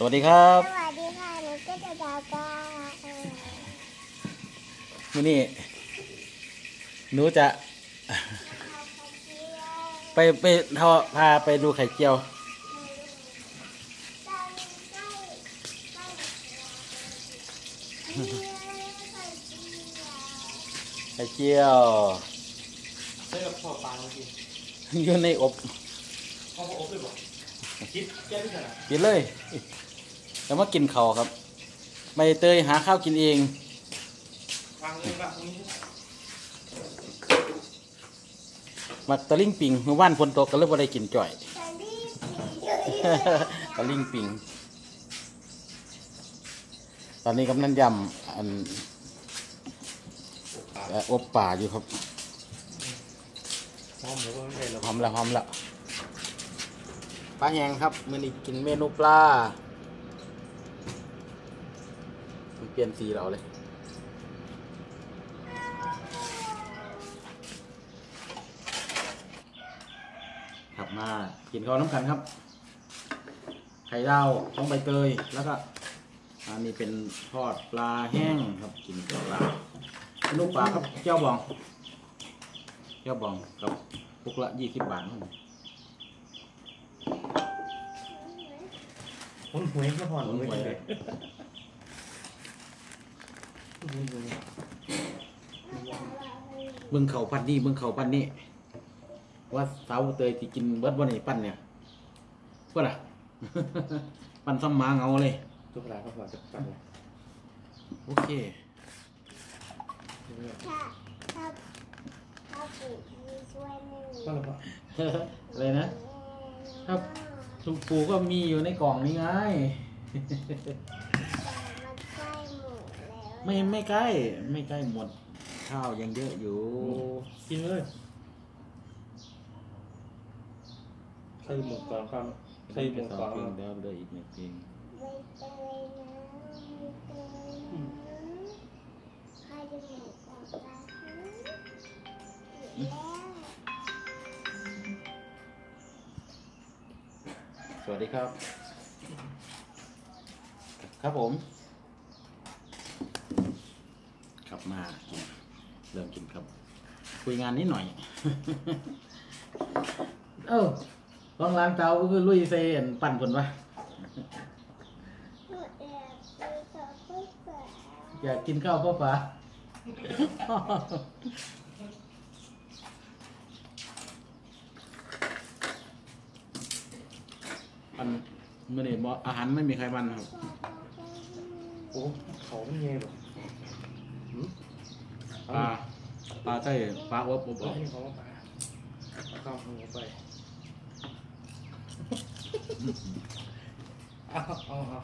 สวัสดีครับสวัสดีค่ะหนูก็จะดาวก้าเออวันนี้หนูจะเอาไปเที่ยวไปไปทอพาไปดูไข่เจียวตอนใกล้ใกล้เที่ยวไปเที่ยวไข่เจียวใช้กับพ่อปลาเมื่อกี้อยู่ในอบพ่อพ่ออบเลยบอกคิดแก้ที่ไหนกินเลย แล้วมากินเขาวครับใบเตยหาข้าวกินเองวางเลยแบบนี้มักตะลิ่งปิงเมื่อวานฝนตกก็เลยบ่ได้กินจ่อยแต่รีบตะลิ่งปิง ตอนนี้กำนันยำอันเอ่ออบป่าอยู่ครับหอมหรือว่าไม่ใช่หรอหอมแล้วหอมแล้วปลาแห้งครับมื้อนี้กินเมนูปลามันเปลี่ยนสีเราเลย ครับมากินข้าวน้ำกันครับ ไข่ดาวของใบเตยแล้วก็อันนี้เป็นทอดปลาแห้งครับกินกับปลาลูกปลาครับเจ้าบองเจ้าบองกับปุกละยี่สิบบาทครับหุ่นหวยก็พอหมุนหวย เลยหุ่นหวยเบิ่งเขาพันนี่เบิ่งเขาพันนี่ว่าสาวเตยที่กินเบิดวันนี้ปั้นเนี่ยเพื่อนอะปั้นซ้ำหมาเงาเลยตัวปลาก็พอจะตัดเลยโอเค ถ้าถ้าถ้าปู่มีช่วยหนึ่งก็แล้วก็อะไรนะ ครับลุงปูก็มีอยู่ในกล่องนี้ไง แต่มันใกล้หมดแล้ว ไม่ไม่ใกล้ ไม่ใกล้หมดข้าวยังเยอะอยู่ กินเลยใส่หมวกก่อนครับใส่หมวกสก่อองนเพลงเดี๋ยวเหลืออีกหนึ่งเพลงใบเตยนะใบเตยนะใครจะหมดก่อนกันแล้วสวัสดีครับ ครับผม ครับมากินเริ่มกินครับ คุยงานนิดหน่อย เอ้าลองล้างเตาก็คือลุยเซนปั่นคนวะหนูแอบไปกับพ่อแฝดอยากกินข้าวพ่อป๋าอันมื่อนี้บ่อาหารไม่มีใครมันครับ โอ้ เขาไม่เงี้ยหรอ ปลา ปลาใส่ปลาอบอบอเอาอกให้เขามาปลาเข้าหัวไปเอาเอาเอา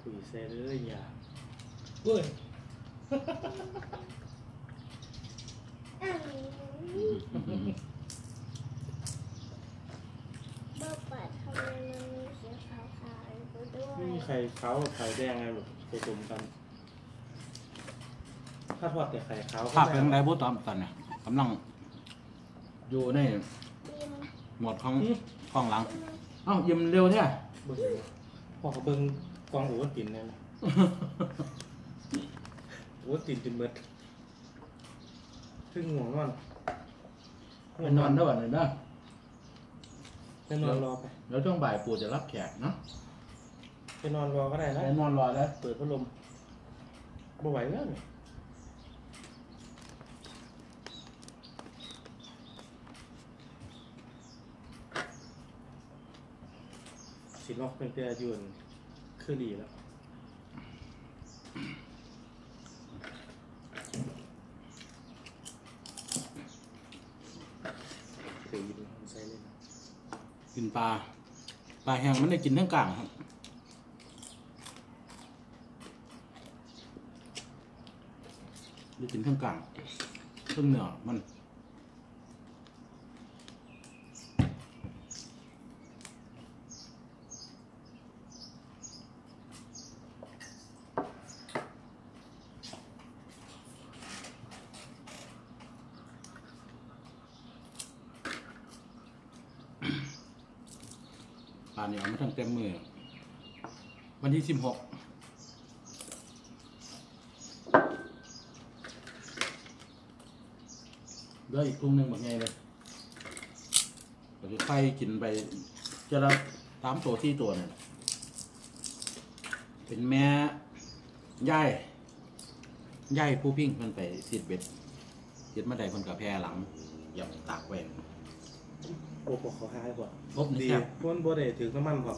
คุยเซ่เลยอย่าเว้ยอ้าวบอกว่าทำไมมันมีสีขาวๆอยู่ด้ว ไม่ยมีใครขาวกับไข่แดงไงแบบผสมกัน ถ้าทอดแต่ไข่ขาวก็ภาพไม่เป็นไรอร่อยบุตรตอนเนี่ยกำลังอยู่ในกินหมวดของข้องหลัง เอ้ายิ้มเร็วแท้เบิ่งอยู่พอเขาเบิ่งกองหัวตินเนี่ยนะหัวตินจนเบิดซึ่งง่วงนอนไปนอนด้วยหน่อยนะไปนอนรอไป แล้วช่วงบ่ายปู่จะรับแขกเนาะ ไปนอนรอก็ได้นะ ไปนอนรอแล้วเปิดพัดลมบ่ไหวแล้วเนี่ยสิล็อกเป็นเตียยวนคือดีแล้วเดี๋ยวยินใส่เลยนะกินปลา ปลาแห้งมันได้กินทั้งกลางครับ กินทั้งกลางทั้งเนื้อมันปลาเนี่ยมาทั้งเต็มมือ วันที่สิบหก เหลืออีกกลุ่มหนึ่งแบบไงเลยเราจะไข่กินไปจะละสามตัวที่ตัวเนี่ยเป็นแม่ย่ายย่ายผู้พิงมันไปสิดเบ็ดสิดมาได้คนกับแพรหลังอย่าตากแหวนโอ้โหเขาหายกว่าพบนี่ดีแซ่บพวนบ่ได้ถือน้ำมันพอ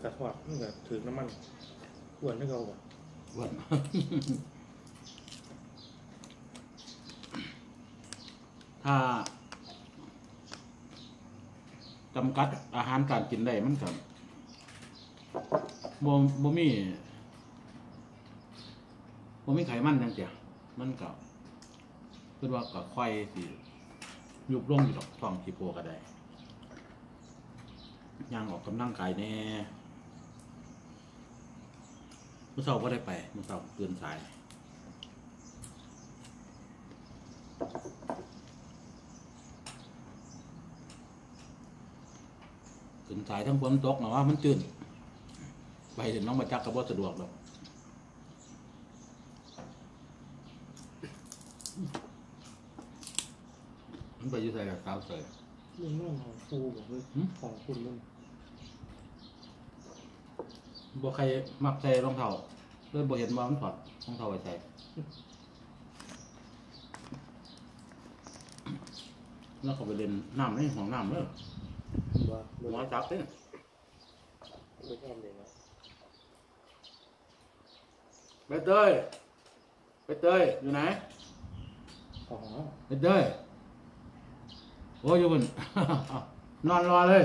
แต่ทอดมันก็ถือน้ำมันอ้วนไม่เก่าบ่อ้ วนถ้าจำกัดอาหารการกินได้มันกับบ่บ่มีบ่มีไขมันจังเจียมันกับคือว่ากับควายสิยุบลงอยู่ดอกท้องสิโปก็ได้ย่างออกกำลังกายแน่ มื่อเช้าก็ได้ไปเมื่อเช้าตื่นสาย ตื่นสายทั้งฝนตกนะว่ามันตื่น ไปถึงน้องมาจักกับว่าสะดวกหรอกมันไปอยุ่ใส่กับสาวเสยนี่นอนของฟูบอกเลยหืมของคุณมัน บ่ใครมักใส่รองเท้าเลยบ่เห็นว่ามันถอดรองเท้าไว้ใส่แล้วเขาไปเล่นน้ำในห้องน้ำเลยว่าหับ่วได้จับเลยไม่ชอบเลยนะไปเตยไปเตยอยู่ไหนอ๋อไปเตยโอ้ยอยู่บน นอนรอเลย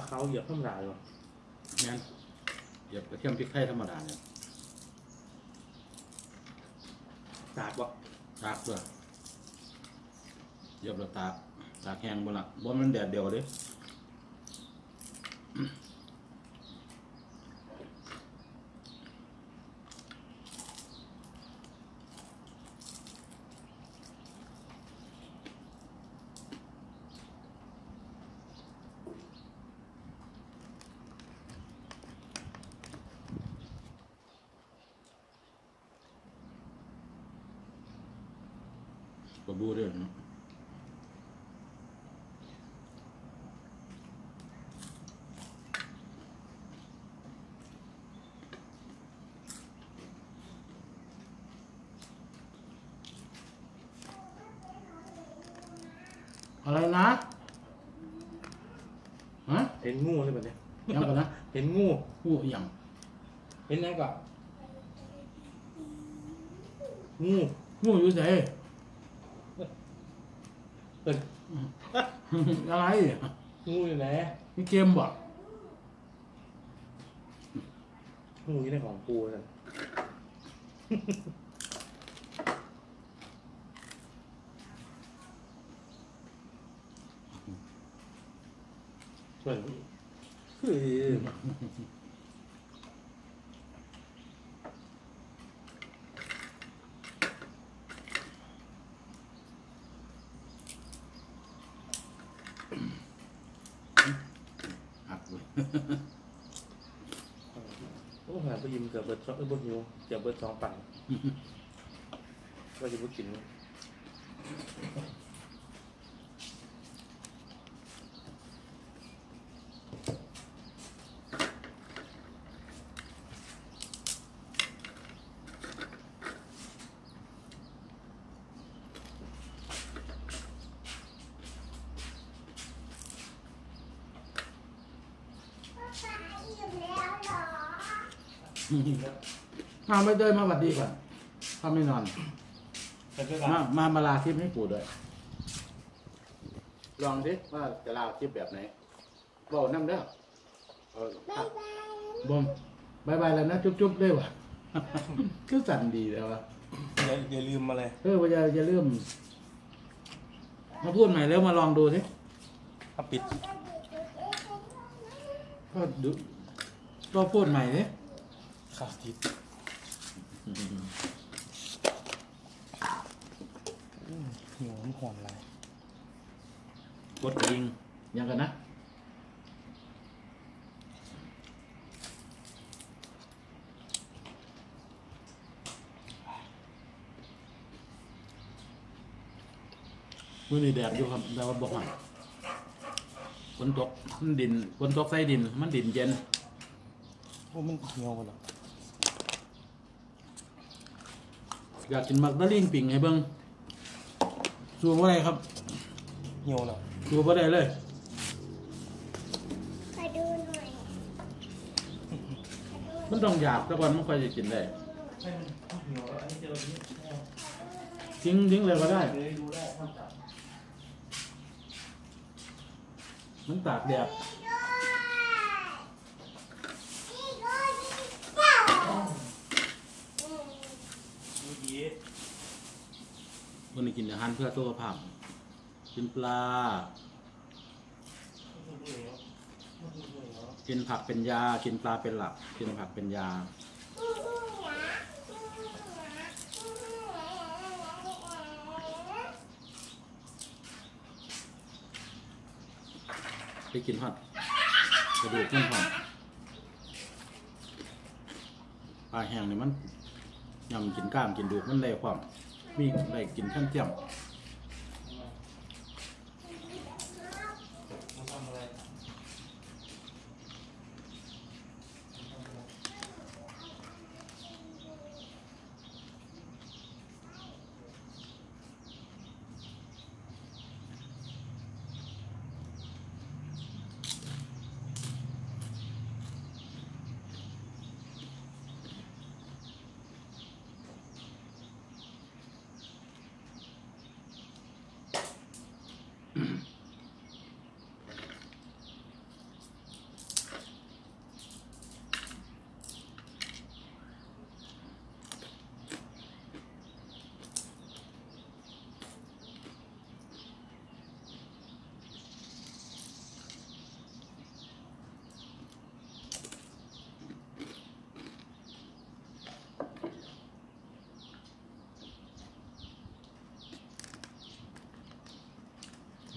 ปลาเขาเหยียบข้ามรายว่ะงั้นเหยียบกระเทียมพริกไทยธรรมดาเนี่ยสาดบ่ตากด้วยเหยียบแล้วตากตากแห้งบนละบนมันแดดเดียวเด้ กระบูด้วยเนาะอะไรนะฮะเห็นงูใช่ไหมเนี่ยยังก่อนนะเห็นงูผู้อหย่างเห็นไงก่อนงูผู้อยู่ไหน เปิดอะไรงูอยู่ไหนมีเกมบ่งูอยู่ในของปูกันส่วนคือ หักเลย โอ้หาไปยิมเกือบเบิดสองเอ้ยบนหิวเกือบเบิดสองปังก็จะบดกิน มาไม่เดินมาหวัดดีก่อนถ้าไม่นอนแต่ก็มามามาลาคลิปให้ปู่ด้วย ลองดิว่าจะลาคลิปแบบไหนบอกน้ำเด้อเออบ๊ายบายบอมบายบายแล้วนะ จุ๊บจุ๊บด้วยวะก็สั่นดีแล้ววะอย่าอย่าลืมอะไรเออว่าจะจะเริ่มมาพูดใหม่แล้วมาลองดูสิถ้าปิดก็ดูก็พูดใหม่สิขาดติด หิวมันหอมอะไรกดกระดิ่งยังกันนะมื่อนี้แดดอยู่ครับแต่ว่าบอกว่าฝนตกมันดินฝนตกใส่ดิน มันดินเย็นโอ้มันเหี่ยวหมดแล้ว อยากกินมักดาลิงปิ่งให้เบิ้งสูบว่าไรครับเหี่ยวแล้วสูบว่าได้เลยไปดูหน่อยมันต้องอยากแต่ก่อนมันค่อยจะกินได้เหี่ยวแล้วอันนี้เจอนี้ทิ้งทิ้งเลยก็ได้เลยดูได้ทำจับมันตากแดด นี่ก็นี่เจ้า ดูดี วันนี้ กินอาหารเพื่อสุขภาพกินปลา กินผักเป็นยา กินปลาเป็นหลัก กินผักเป็นยา ไปกินฮอดกระดูกมันหอมปลาแห้งนี่มันยำกินกล้ามกินดูกมันได้ความ มีอะไรกินขั้นเจียม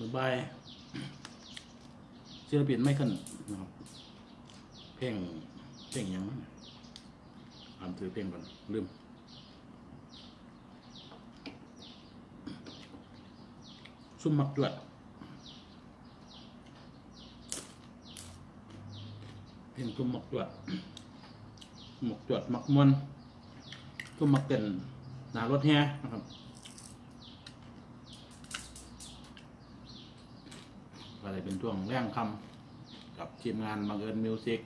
บ๊ายบายศิลปินไม่ขึ้นนะครับ เพลงเพลงยังอ่านถือเพลงก่อนลืมซุ่มมักจวดเพลงซุ่มมักจวดหมกจวดมักมวนซุ่มมักเต้นหนารถแฮนะครับ ก็เลยเป็น ช่วงแรงคำกับทีมงานบังเอิญมิวสิก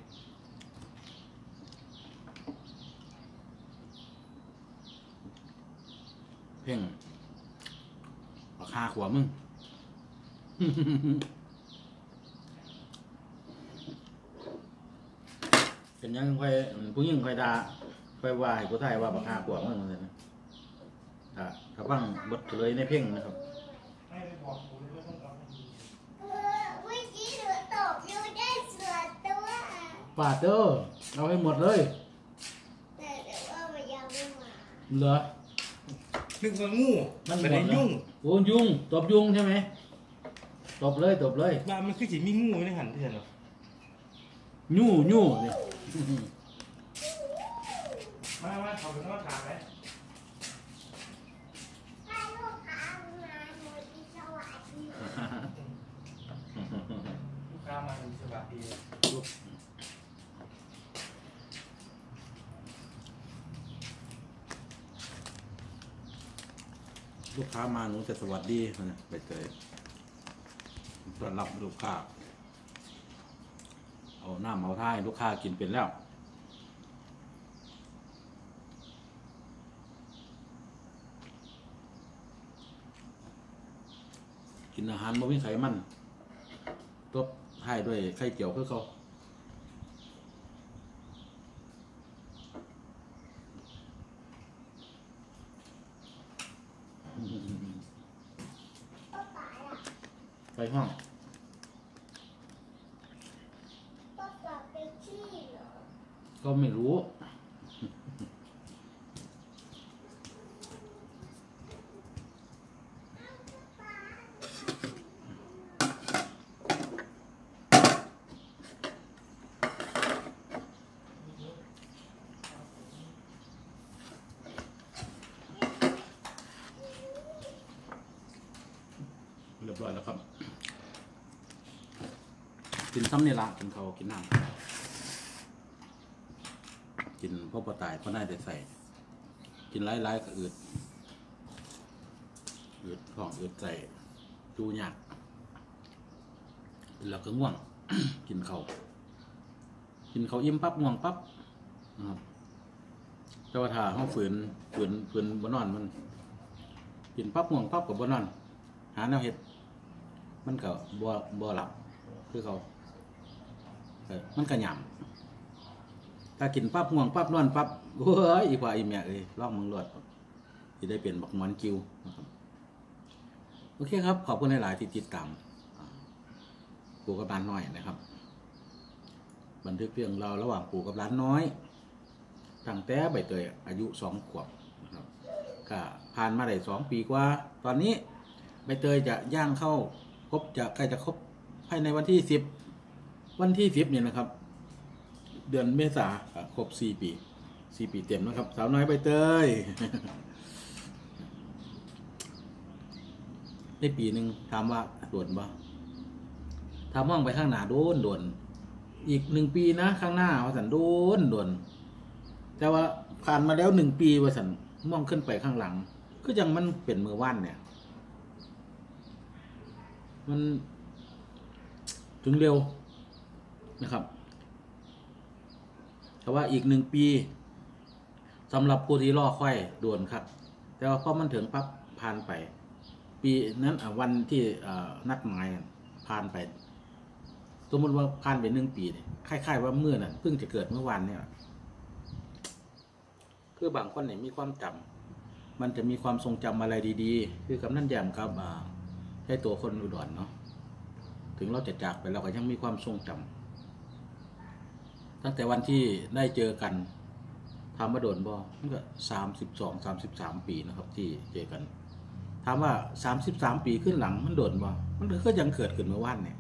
เพ่งราคาขวามึง เป็นยังค่อยผู้หญิงค่อยดาค่อยวาให้ผู้ชายว่าราคาขวามึงเลยนะถ้าถ้าฟังบทเฉลยในเพ่งนะครับ ให้ไปบอกผมว่าต้องเอา เออเมื่อกี้หนูตบอยู่ได้ส่วนตัว ปาดเด้อเอาให้หมดเลยแต่เดี๋ยวว่ามันยังไม่มาเหรอนึกว่างูมันเป็นไอ้หมดแล้วยุ่งโอ้ยุงตบยุงใช่ไหมตบเลยตบเลยบ้านมันคือสิมีงูอยู่ในหันเถื่อนเหรอยู่ยู่นี่มามาขอเป็นว่าถามไหมถ้าลูกค้ามาหนูจะสวัสดีลูกค้ามาดูสวัสดี ลูกค้ามาหนูจะสวัสดีนะไปเจยต้อนรับลูกค้า เอาหน้าเมาท่ายลูกค้ากินเป็นแล้วกินอาหารบ่มีไขมัน ตัวท้ยด้วยไข่เจียวเพื่อเขา กินซ้ำนี่ละกินเขาวกินน้ำกินพ่อปลาตายก็ได้แต่ใส่ กินไร้ๆก็อืดอืดของอืดใส่จูยากแล้วก็ง่วง กินเขาวกินเขาวอิ่มปั๊บง่วงปั๊บนะครับแต่ว่าถ้าห้องฝืนฝืนฝืนบนนอนมัน กินปั๊บง่วงปั๊บกับบนนอน หาแนวเห็ดมันก็บ่บ่หลับคือเขา เออมันก็หยำถ้ากินปั๊บง่วงปั๊บนอนปั๊บโอ้ยอีพ่ออีแม่เอ้ยลองมึงรวดจะได้เปลี่ยนบักหมอนกิวนะครับโอเคครับ ขอบคุณหลาย ๆ ที่ติดตามปู่กับร้านน้อยนะครับ บันทึกเรื่องราวระหว่างปู่กับร้านน้อยตั้งแต่ใบเตยอายุสองขวบนะครับก็ผ่านมาได้สองปีกว่า ตอนนี้ใบเตยจะย่างเข้าครบจะใกล้จะครบภายในวันที่สิบ วันที่สิบเนี่ยนะครับ เดือนเมษาครบสี่ปีสี่ปีเต็มนะครับ สาวน้อยใบเตยได้ปีหนึ่งถามว่าโดนบ่ถามมองไปข้างหน้าโดนโดนอีกหนึ่งปีนะข้างหน้าว่าสันโดนโดนแต่ว่าผ่านมาแล้วหนึ่งปีว่าสันมองขึ้นไปข้างหลัง ก็ยังมันเป็นมือว่านเนี่ย มัน ถึงเร็ว นะครับแต่ว่าอีกหนึ่งปีสำหรับผู้ที่รอค่อยด่วนครับ แต่ว่าพอมันถึงปั๊บผ่านไป ปีนั้นวันที่นัดหมายผ่านไปสมมติว่าผ่านไปหนึ่งปีเนี่ยคล้ายๆว่าเมื่อน่ะเพิ่งจะเกิดเมื่อวานเนี่ยคือบางคนเนี่ยมีความจำมันจะมีความทรงจำอะไรดีๆ คือกำนันแยมครับให้ตัวคนอุดรเนาะถึงเราจะจากไปเราก็ยังมีความทรงจำ ตั้งแต่วันที่ได้เจอกันถามว่าโดนบ่มันก็สามสิบสองสามสิบสามปีนะครับที่เจอกัน ถามว่าสามสิบสามปีขึ้นหลังมันโดนบ่มันก็ยังเกิดขึ้นเมื่อวานเนี่ย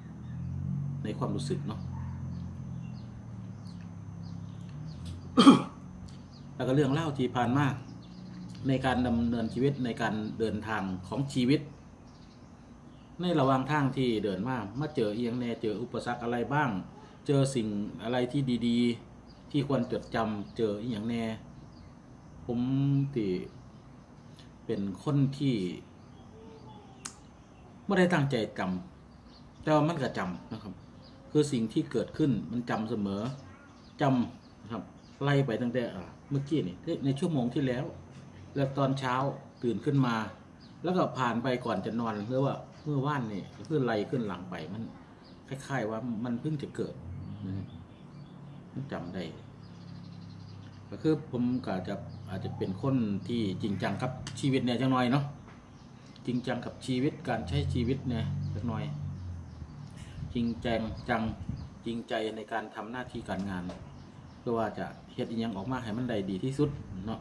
ในความรู้สึกเนาะแล้วก็เรื่องเล่าที่ผ่านมาในการดำเนินชีวิตในการเดินทางของชีวิต ในระหว่างทางที่เดินมามาเจอเอียงแน่เจออุปสรรคอะไรบ้าง เจอสิ่งอะไรที่ดีๆ ที่ควรจดจำเจออย่างแน่ ผมที่เป็นคนที่ไม่ได้ตั้งใจจำแต่ว่ามันก็จำนะครับ คือสิ่งที่เกิดขึ้นมันจำเสมอจำนะครับไล่ไปตั้งแต่อ่าเมื่อกี้นี่ในชั่วโมงที่แล้ว แล้วตอนเช้าตื่นขึ้นมา แล้วก็ผ่านไปก่อนจะนอนหรือว่าเมื่อว่านนี่เพื่อไล่ขึ้นหลังไปมันคล้ายๆว่ามันเพิ่งจะเกิด จำได้ ก็คือผมก็จะอาจจะเป็นคนที่จริงจังกับชีวิตเนี่ยจังหน่อยเนาะจริงจังกับชีวิตการใช้ชีวิตเนี่ยจังหน่อย จริงจังจังจริงใจในการทำหน้าที่การงานเพื่อว่าจะเฮ็ดอีหยังออกมาให้มันได้ดีที่สุดเนาะ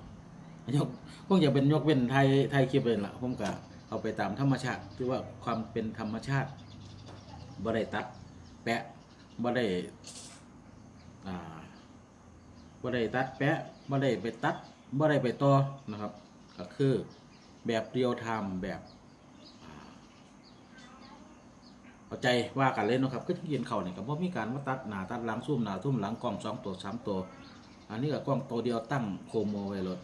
ยกคงจะเป็นยกเว้นไทยไทยคลิปเลยล่ะผมก็เอาไปตามธรรมชาติคือว่าความเป็นธรรมชาติบ่ได้ตัดแปะ บ่ได้อ่าบ่ได้ตัดแปะบ่ได้ไปตัดบ่ได้ไปต่อนะครับ ก็คือแบบเรียลไทม์แบบเอาใจว่ากันเลยเนะครับก็ที่เย็นเข่าเนี่ยก็บ่มีการมาตัดหนาตัดหลังซุ่มหนาซุ่มหลังกล้องสองตัวสามตัว อันนี้ก็กล้องตัวเดียวตั้งโคมโมไว้รถ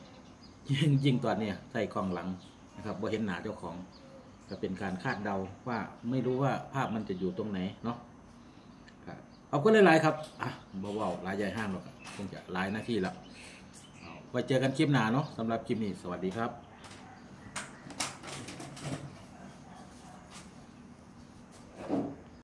ยิ่งยิ่งตัวเนี้ยใส่กล้องหลังนะครับบ่เห็นหนาเจ้าของ ก็เป็นการคาดเดาว่าไม่รู้ว่าภาพมันจะอยู่ตรงไหนเนาะ ขอบคุณหลายๆครับอะเบาๆหลายใหญ่ห้ามหรอกคงจะหลายหน้าที่แล้วไว้เจอกันคลิปหน้าเนาะสำหรับคลิปนี้สวัสดีครับ